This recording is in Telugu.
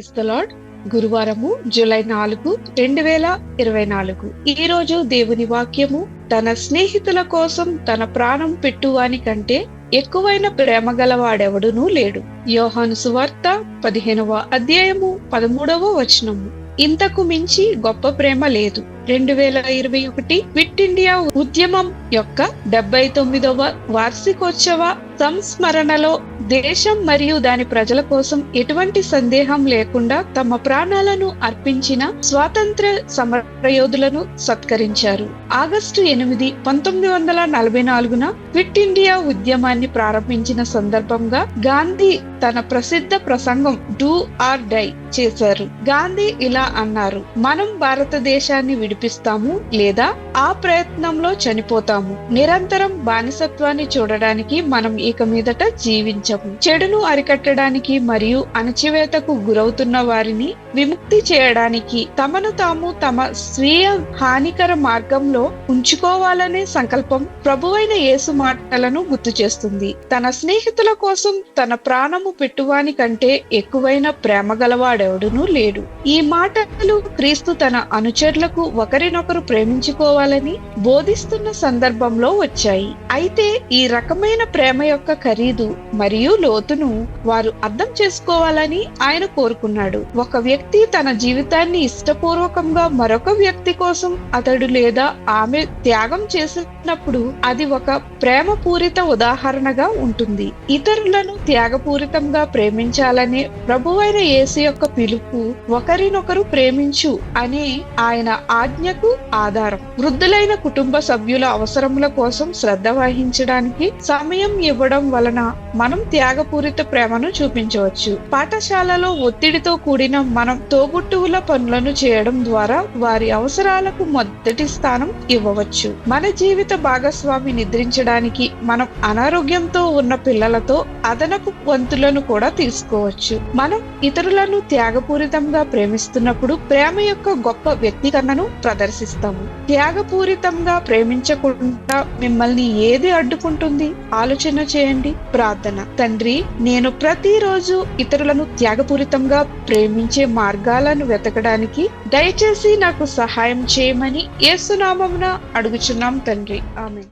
ప్రైజ్ ద గురువారము జూలై నాలుగు రెండు వేల ఇరవై నాలుగు. ఈ రోజు దేవుని వాక్యము తన స్నేహితుల కోసం తన ప్రాణం పెట్టువాని కంటే ఎక్కువైన ప్రేమ గలవాడెవడునూ లేడు. యోహాను సువార్త పదిహేనవ అధ్యాయము పదమూడవ వచనము. ఇంతకు మించి గొప్ప ప్రేమ లేదు. రెండు వేల ఇరవై ఒకటి క్విట్ ఇండియా ఉద్యమం యొక్క డెబ్బై తొమ్మిదవ వార్షికోత్సవ సంస్మరణలో దేశం మరియు దాని ప్రజల కోసం ఎటువంటి సందేహం లేకుండా తమ ప్రాణాలను అర్పించిన స్వాతంత్ర సమరయోధులను సత్కరించారు. ఆగస్టు ఎనిమిది పంతొమ్మిది వందల నలభై నాలుగున క్విట్ ఇండియా ఉద్యమాన్ని ప్రారంభించిన సందర్భంగా గాంధీ తన ప్రసిద్ధ ప్రసంగం డూ ఆర్ డై చేశారు. గాంధీ ఇలా అన్నారు మనం భారతదేశాన్ని కల్పిస్తాము లేదా ఆ ప్రయత్నంలో చనిపోతాము. నిరంతరం బానిసత్వాన్ని చూడడానికి మనం ఇక మీదట జీవించము. చెడును అరికట్టడానికి మరియు అణచివేతకు గురవుతున్న వారిని విముక్తి చేయడానికి తమను తాము తమ స్వీయ హానికర మార్గంలో ఉంచుకోవాలనే సంకల్పం ప్రభువైన యేసు మాటలను గుర్తు చేస్తుంది. తన స్నేహితుల కోసం తన ప్రాణము పెట్టువాని కంటే ఎక్కువైన ప్రేమ గలవాడెవడునూ లేడు. ఈ మాటలు క్రీస్తు తన అనుచరులకు ఒకరినొకరు ప్రేమించుకోవాలని బోధిస్తున్న సందర్భంలో వచ్చాయి. అయితే ఈ రకమైన ప్రేమ యొక్క ఖరీదు మరియు లోతును వారు అర్థం చేసుకోవాలని ఆయన కోరుకున్నాడు. ఒక వ్యక్తి తన జీవితాన్ని ఇష్టపూర్వకంగా మరొక వ్యక్తి కోసం అతడు లేదా ఆమె త్యాగం చేసినప్పుడు అది ఒక ప్రేమ పూరిత ఉదాహరణగా ఉంటుంది. ఇతరులను త్యాగపూరితంగా ప్రేమించాలనే ప్రభువైన యేసు యొక్క పిలుపు ఒకరినొకరు ప్రేమించు అనే ఆయన ఆజ్ఞకు ఆధారం. వృద్ధులైన కుటుంబ సభ్యుల అవసరముల కోసం శ్రద్ధ వహించడానికి సమయం ఇవ్వడం వలన మనం త్యాగపూరిత ప్రేమను చూపించవచ్చు. పాఠశాలలో ఒత్తిడితో కూడిన మనం తోబుట్టువుల పనులను చేయడం ద్వారా వారి అవసరాలకు మొదటి స్థానం ఇవ్వవచ్చు. మన జీవిత భాగస్వామి నిద్రించడానికి మనం అనారోగ్యంతో ఉన్న పిల్లలతో అదనపు వంతులను కూడా తీసుకోవచ్చు. మనం ఇతరులను త్యాగపూరితంగా ప్రేమిస్తున్నప్పుడు ప్రేమ యొక్క గొప్ప వ్యక్తీకరణను ప్రదర్శిస్తాము. త్యాగపూరితంగా ప్రేమించకుండా మిమ్మల్ని ఏది అడ్డుకుంటుంది? ఆలోచన చేయండి. ప్రార్థన. తండ్రి నేను ప్రతిరోజు ఇతరులను త్యాగపూరితంగా ప్రేమించే మార్గాలను వెతకడానికి దయచేసి నాకు సహాయం చేయమని ఏసునామమున అడుగుచున్నాం తండ్రి. ఆమె